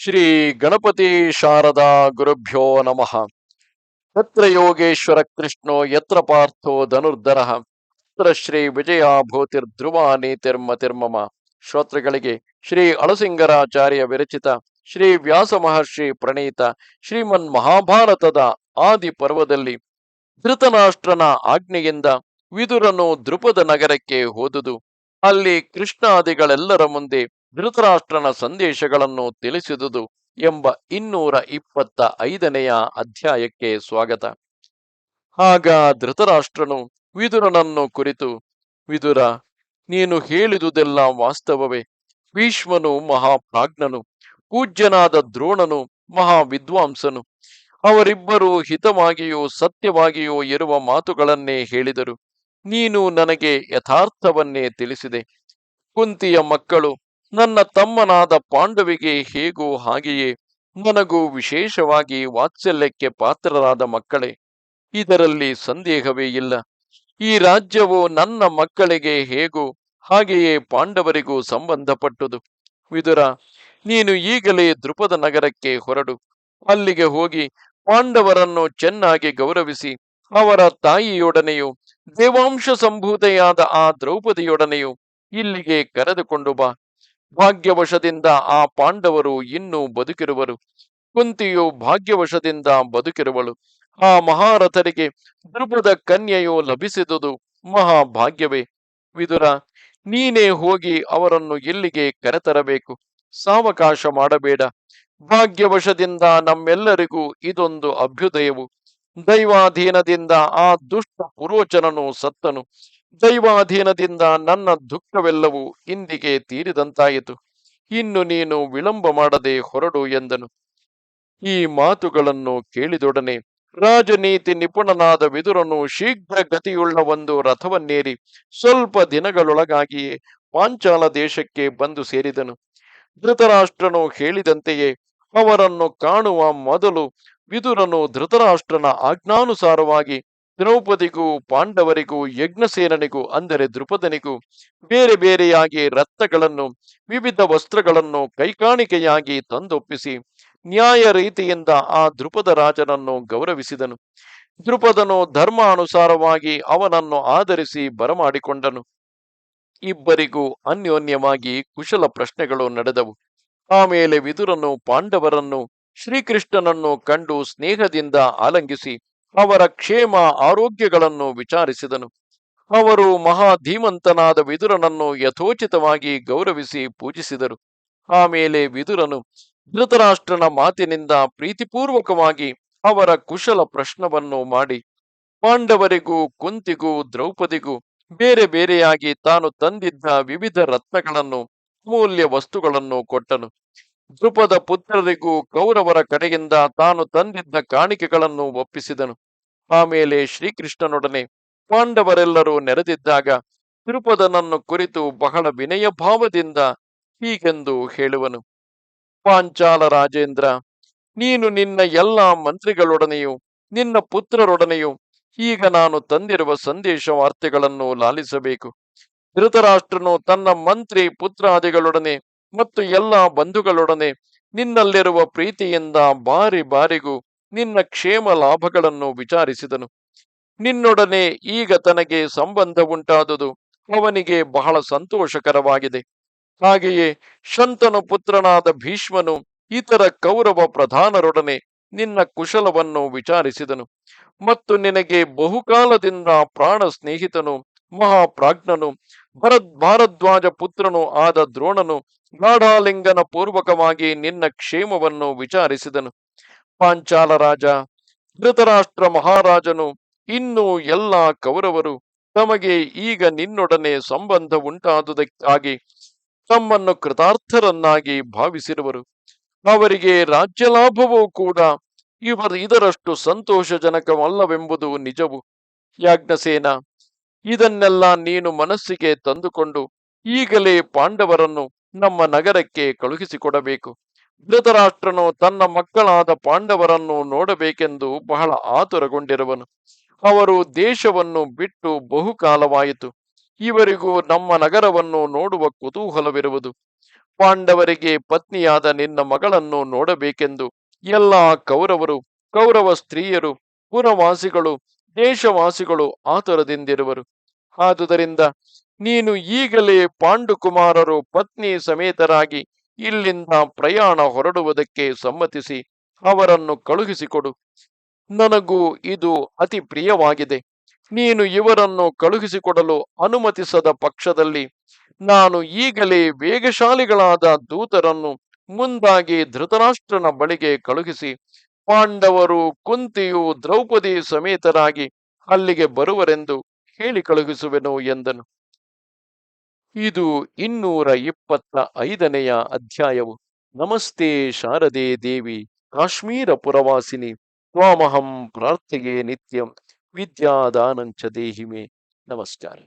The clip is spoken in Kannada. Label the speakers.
Speaker 1: ಶ್ರೀ ಗಣಪತಿ ಶಾರದಾ ಗುರುಭ್ಯೋ ನಮಃ. ಯತ್ರ ಯೋಗೇಶ್ವರ ಕೃಷ್ಣೋ ಯತ್ರ ಪಾರ್ಥೋ ಧನುರ್ಧರ. ಶ್ರೀ ವಿಜಯ ಭೂತಿರ್ಧ್ರುವ ನೀತಿರ್ಮತಿರ್ಮಮ ಶ್ರೋತೃಗಳಿಗೆ ಶ್ರೀ ಅಳಸಿಂಗರಾಚಾರ್ಯ ವಿರಚಿತ, ಶ್ರೀ ವ್ಯಾಸ ಮಹರ್ಷಿ ಪ್ರಣೀತ, ಶ್ರೀಮನ್ ಮಹಾಭಾರತದ ಆದಿ ಪರ್ವದಲ್ಲಿ ಧೃತನಾಷ್ಟ್ರನ ಆಜ್ಞೆಯಿಂದ ವಿದುರನು ದೃಪದ ನಗರಕ್ಕೆ ಹೋದುದು. ಅಲ್ಲಿ ಕೃಷ್ಣಾದಿಗಳೆಲ್ಲರ ಮುಂದೆ ಧೃತರಾಷ್ಟ್ರನ ಸಂದೇಶಗಳನ್ನು ತಿಳಿಸಿದುದು ಎಂಬ ಇನ್ನೂರ ಇಪ್ಪತ್ತ ಐದನೆಯ ಅಧ್ಯಾಯಕ್ಕೆ ಸ್ವಾಗತ. ಆಗ ಧೃತರಾಷ್ಟ್ರನು, ವಿದುರನನ್ನು ಕುರಿತು, ವಿದುರ, ನೀನು ಹೇಳಿದುದೆಲ್ಲ ವಾಸ್ತವವೇ? ಭೀಷ್ಮನು ಮಹಾಪ್ರಾಜ್ಞನು, ಪೂಜ್ಯನಾದ ದ್ರೋಣನು ಮಹಾ ವಿದ್ವಾಂಸನು ಅವರಿಬ್ಬರು ಹಿತವಾಗಿಯೂ ಸತ್ಯವಾಗಿಯೂ ಇರುವ ಮಾತುಗಳನ್ನೇ ಹೇಳಿದರು. ನೀನು ನನಗೆ ಯಥಾರ್ಥವನ್ನೇ ತಿಳಿಸಿದೆ. ಕುಂತಿಯ ಮಕ್ಕಳು ನನ್ನ ತಮ್ಮನಾದ ಪಾಂಡವಿಗೆ ಹೇಗೋ ಹಾಗೆಯೇ ನನಗೂ ವಿಶೇಷವಾಗಿ ವಾತ್ಸಲ್ಯಕ್ಕೆ ಪಾತ್ರರಾದ ಮಕ್ಕಳೇ, ಇದರಲ್ಲಿ ಸಂದೇಹವೇ ಇಲ್ಲ. ಈ ರಾಜ್ಯವು ನನ್ನ ಮಕ್ಕಳಿಗೆ ಹೇಗೋ ಹಾಗೆಯೇ ಪಾಂಡವರಿಗೂ ಸಂಬಂಧಪಟ್ಟುದು. ವಿದುರ, ನೀನು ಈಗಲೇ ದೃಪದ ನಗರಕ್ಕೆ ಹೊರಡು. ಅಲ್ಲಿಗೆ ಹೋಗಿ ಪಾಂಡವರನ್ನು ಚೆನ್ನಾಗಿ ಗೌರವಿಸಿ, ಅವರ ತಾಯಿಯೊಡನೆಯೂ, ದೇವಾಂಶ ಸಂಭೂತೆಯಾದ ಆ ದ್ರೌಪದಿಯೊಡನೆಯೂ ಇಲ್ಲಿಗೆ ಕರೆದುಕೊಂಡು ಬಾ. ಭಾಗ್ಯವಶದಿಂದ ಆ ಪಾಂಡವರು ಇನ್ನೂ ಬದುಕಿರುವರು. ಕುಂತಿಯು ಭಾಗ್ಯವಶದಿಂದ ಬದುಕಿರುವಳು. ಆ ಮಹಾರಥರಿಗೆ ಧ್ರುಪದ ಕನ್ಯೆಯು ಲಭಿಸಿದುದು ಮಹಾಭಾಗ್ಯವೇ. ವಿದುರ, ನೀನೇ ಹೋಗಿ ಅವರನ್ನು ಇಲ್ಲಿಗೆ ಕರೆತರಬೇಕು. ಸಾವಕಾಶ ಮಾಡಬೇಡ. ಭಾಗ್ಯವಶದಿಂದ ನಮ್ಮೆಲ್ಲರಿಗೂ ಇದೊಂದು ಅಭ್ಯುದಯವು. ದೈವಾಧೀನದಿಂದ ಆ ದುಷ್ಟ ಪುರೋಚನನು ಸತ್ತನು. ದೈವಾಧೀನದಿಂದ ನನ್ನ ದುಃಖವೆಲ್ಲವೂ ಇಂದಿಗೆ ತೀರಿದಂತಾಯಿತು. ಇನ್ನು ನೀನು ವಿಳಂಬ ಮಾಡದೆ ಹೊರಡು ಎಂದನು. ಈ ಮಾತುಗಳನ್ನು ಕೇಳಿದೊಡನೆ ರಾಜನೀತಿ ನಿಪುಣನಾದ ವಿದುರನು ಶೀಘ್ರ ಗತಿಯುಳ್ಳ ಒಂದು ರಥವನ್ನೇರಿ ಸ್ವಲ್ಪ ದಿನಗಳೊಳಗಾಗಿಯೇ ಪಾಂಚಾಲ ದೇಶಕ್ಕೆ ಬಂದು ಸೇರಿದನು. ಧೃತರಾಷ್ಟ್ರನು ಹೇಳಿದಂತೆಯೇ ಅವರನ್ನು ಕಾಣುವ ಮೊದಲು ವಿದುರನು ಧೃತರಾಷ್ಟ್ರನ ಆಜ್ಞಾನುಸಾರವಾಗಿ ದ್ರೌಪದಿಗೂ, ಪಾಂಡವರಿಗೂ, ಯಜ್ಞಸೇನನಿಗೂ, ಅಂದರೆ ದೃಪದನಿಗೂ ಬೇರೆ ಬೇರೆಯಾಗಿ ರತ್ನಗಳನ್ನು, ವಿವಿಧ ವಸ್ತ್ರಗಳನ್ನು ಕೈಕಾಣಿಕೆಯಾಗಿ ತಂದೊಪ್ಪಿಸಿ ನ್ಯಾಯ ರೀತಿಯಿಂದ ಆ ದೃಪದ ರಾಜನನ್ನು ಗೌರವಿಸಿದನು. ದೃಪದನು ಧರ್ಮಾನುಸಾರವಾಗಿ ಅವನನ್ನು ಆಧರಿಸಿ ಬರಮಾಡಿಕೊಂಡನು. ಇಬ್ಬರಿಗೂ ಅನ್ಯೋನ್ಯವಾಗಿ ಕುಶಲ ಪ್ರಶ್ನೆಗಳು ನಡೆದವು. ಆಮೇಲೆ ವಿದುರನು ಪಾಂಡವರನ್ನು, ಶ್ರೀಕೃಷ್ಣನನ್ನು ಕಂಡು ಸ್ನೇಹದಿಂದ ಆಲಂಗಿಸಿ ಅವರ ಕ್ಷೇಮ ಆರೋಗ್ಯಗಳನ್ನು ವಿಚಾರಿಸಿದನು. ಅವರು ಮಹಾ ಧೀಮಂತನಾದ ವಿದುರನನ್ನು ಯಥೋಚಿತವಾಗಿ ಗೌರವಿಸಿ ಪೂಜಿಸಿದರು. ಆಮೇಲೆ ವಿದುರನು ಧೃತರಾಷ್ಟ್ರನ ಮಾತಿನಿಂದ ಪ್ರೀತಿಪೂರ್ವಕವಾಗಿ ಅವರ ಕುಶಲ ಪ್ರಶ್ನವನ್ನು ಮಾಡಿ, ಪಾಂಡವರಿಗೂ ಕುಂತಿಗೂ ದ್ರೌಪದಿಗೂ ಬೇರೆ ಬೇರೆಯಾಗಿ ತಾನು ತಂದಿದ್ದ ವಿವಿಧ ರತ್ನಗಳನ್ನು, ಅಮೂಲ್ಯ ವಸ್ತುಗಳನ್ನು ಕೊಟ್ಟನು. ದೃಪದ ಪುತ್ರರಿಗೂ ಕೌರವರ ಕಡೆಯಿಂದ ತಾನು ತಂದಿದ್ದ ಕಾಣಿಕೆಗಳನ್ನು ಒಪ್ಪಿಸಿದನು. ಆಮೇಲೆ ಶ್ರೀಕೃಷ್ಣನೊಡನೆ ಪಾಂಡವರೆಲ್ಲರೂ ನೆರೆದಿದ್ದಾಗ ತಿರುಪದನನ್ನು ಕುರಿತು ಬಹಳ ವಿನಯ ಭಾವದಿಂದ ಹೀಗೆಂದು ಹೇಳುವನು. ಪಾಂಚಾಲ ರಾಜೇಂದ್ರ, ನೀನು ನಿನ್ನ ಎಲ್ಲ ಮಂತ್ರಿಗಳೊಡನೆಯೂ, ನಿನ್ನ ಪುತ್ರರೊಡನೆಯೂ ಈಗ ನಾನು ತಂದಿರುವ ಸಂದೇಶ ವಾರ್ತೆಗಳನ್ನು ಲಾಲಿಸಬೇಕು. ಧೃತರಾಷ್ಟ್ರನು ತನ್ನ ಮಂತ್ರಿ ಪುತ್ರಾದಿಗಳೊಡನೆ ಮತ್ತು ಎಲ್ಲ ಬಂಧುಗಳೊಡನೆ ನಿನ್ನಲ್ಲಿರುವ ಪ್ರೀತಿಯಿಂದ ಬಾರಿ ಬಾರಿಗೂ ನಿನ್ನ ಕ್ಷೇಮ ಲಾಭಗಳನ್ನು ವಿಚಾರಿಸಿದನು. ನಿನ್ನೊಡನೆ ಈಗ ತನಗೆ ಸಂಬಂಧ ಉಂಟಾದುದು ಅವನಿಗೆ ಬಹಳ ಸಂತೋಷಕರವಾಗಿದೆ. ಹಾಗೆಯೇ ಶಂತನು ಪುತ್ರನಾದ ಭೀಷ್ಮನು ಇತರ ಕೌರವ ಪ್ರಧಾನರೊಡನೆ ನಿನ್ನ ಕುಶಲವನ್ನು ವಿಚಾರಿಸಿದನು. ಮತ್ತು ನಿನಗೆ ಬಹುಕಾಲದಿಂದ ಪ್ರಾಣ ಸ್ನೇಹಿತನು ಮಹಾಪ್ರಾಜ್ಞನು, ಭರದ್, ಭಾರದ್ವಾಜ ಪುತ್ರನು ಆದ ದ್ರೋಣನು ಗಾಢಾಲಿಂಗನ ಪೂರ್ವಕವಾಗಿ ನಿನ್ನ ಕ್ಷೇಮವನ್ನು ವಿಚಾರಿಸಿದನು. ಪಾಂಚಾಲ ರಾಜ ಧೃತರಾಷ್ಟ್ರ ಮಹಾರಾಜನು, ಇನ್ನು ಎಲ್ಲ ಕೌರವರು ತಮಗೆ ಈಗ ನಿನ್ನೊಡನೆ ಸಂಬಂಧ ಉಂಟಾದುದಕ್ಕಾಗಿ ತಮ್ಮನ್ನು ಕೃತಾರ್ಥರನ್ನಾಗಿ ಭಾವಿಸಿರುವರು. ಅವರಿಗೆ ರಾಜ್ಯ ಲಾಭವೂ ಕೂಡ, ಇವರ ಇದರಷ್ಟು ಸಂತೋಷಜನಕವಲ್ಲವೆಂಬುದು ನಿಜವು. ಯಾಜ್ಞಸೇನ, ಇದನ್ನೆಲ್ಲ ನೀನು ಮನಸ್ಸಿಗೆ ತಂದುಕೊಂಡು ಈಗಲೇ ಪಾಂಡವರನ್ನು ನಮ್ಮ ನಗರಕ್ಕೆ ಕಳುಹಿಸಿಕೊಡಬೇಕು. ಧೃತರಾಷ್ಟ್ರನು ತನ್ನ ಮಕ್ಕಳಾದ ಪಾಂಡವರನ್ನು ನೋಡಬೇಕೆಂದು ಬಹಳ ಆತುರಗೊಂಡಿರುವನು. ಅವರು ದೇಶವನ್ನು ಬಿಟ್ಟು ಬಹುಕಾಲವಾಯಿತು. ಇವರಿಗೂ ನಮ್ಮ ನಗರವನ್ನು ನೋಡುವ ಕುತೂಹಲವಿರುವುದು. ಪಾಂಡವರಿಗೆ ಪತ್ನಿಯಾದ ನಿನ್ನ ಮಗಳನ್ನು ನೋಡಬೇಕೆಂದು ಎಲ್ಲ ಕೌರವರು, ಕೌರವ ಸ್ತ್ರೀಯರು, ಪುರವಾಸಿಗಳು, ದೇಶವಾಸಿಗಳು ಆತುರದಿಂದಿರುವರು. ಆದುದರಿಂದ ನೀನು ಈಗಲೇ ಪಾಂಡುಕುಮಾರರು ಪತ್ನಿ ಸಮೇತರಾಗಿ ಇಲ್ಲಿಂದ ಪ್ರಯಾಣ ಹೊರಡುವುದಕ್ಕೆ ಸಮ್ಮತಿಸಿ ಅವರನ್ನು ಕಳುಹಿಸಿಕೊಡು. ನನಗೂ ಇದು ಅತಿ ಪ್ರಿಯವಾಗಿದೆ. ನೀನು ಇವರನ್ನು ಕಳುಹಿಸಿಕೊಡಲು ಅನುಮತಿಸದ ಪಕ್ಷದಲ್ಲಿ ನಾನು ಈಗಲೇ ವೇಗಶಾಲಿಗಳಾದ ದೂತರನ್ನು ಮುಂದಾಗಿ ಧೃತರಾಷ್ಟ್ರನ ಬಳಿಗೆ ಕಳುಹಿಸಿ ಪಾಂಡವರು ಕುಂತಿಯು ದ್ರೌಪದಿ ಸಮೇತರಾಗಿ ಅಲ್ಲಿಗೆ ಬರುವರೆಂದು ಹೇಳಿ ಕಳುಹಿಸುವೆನು ಎಂದನು. ಇದು ಇನ್ನೂರ ಇಪ್ಪತ್ತ ಐದನೆಯ ಅಧ್ಯಾಯವು. ನಮಸ್ತೆ ಶಾರದೆ ದೇವಿ, ಕಾಶ್ಮೀರ ಪುರವಾಸಿನಿ, ತ್ವಾಮಹಂ ಪ್ರಾರ್ಥೆಯೇ ನಿತ್ಯಂ, ವಿದ್ಯಾದಾನಂಚ ದೇಹಿಮೆ. ನಮಸ್ಕಾರ.